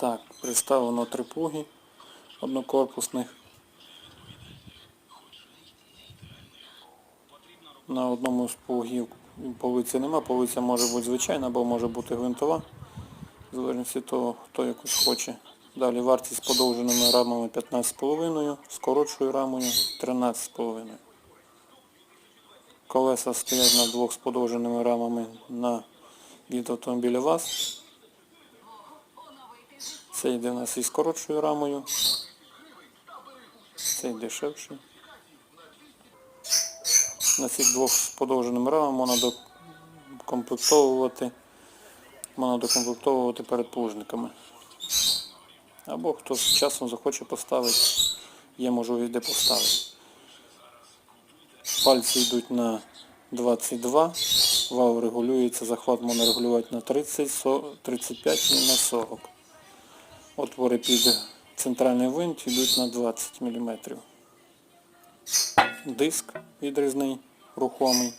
Так, представлено три пуги однокорпусних. На одному з пугів полиці нема, полиця може бути звичайна або може бути гвинтова. В залежності того, хто якусь хоче. Далі вартість подовженими рамами 15,5, з коротшою рамою 13,5. Колеса стоять на двох з подовженими рамами на від автомобіля ВАЗ. Це йде у нас із коротшою рамою. Цей дешевший. На цих двох з подовженими рамами можна докомплектовувати, можна докомплектовувати передплужниками. Або хто з часом захоче поставити, є можливість де поставити. Пальці йдуть на 22, вал регулюється, захват можна регулювати на 30, 35 і на 40. Отвори під центральний винт йдуть на 20 мм. Диск відрізний, рухомий.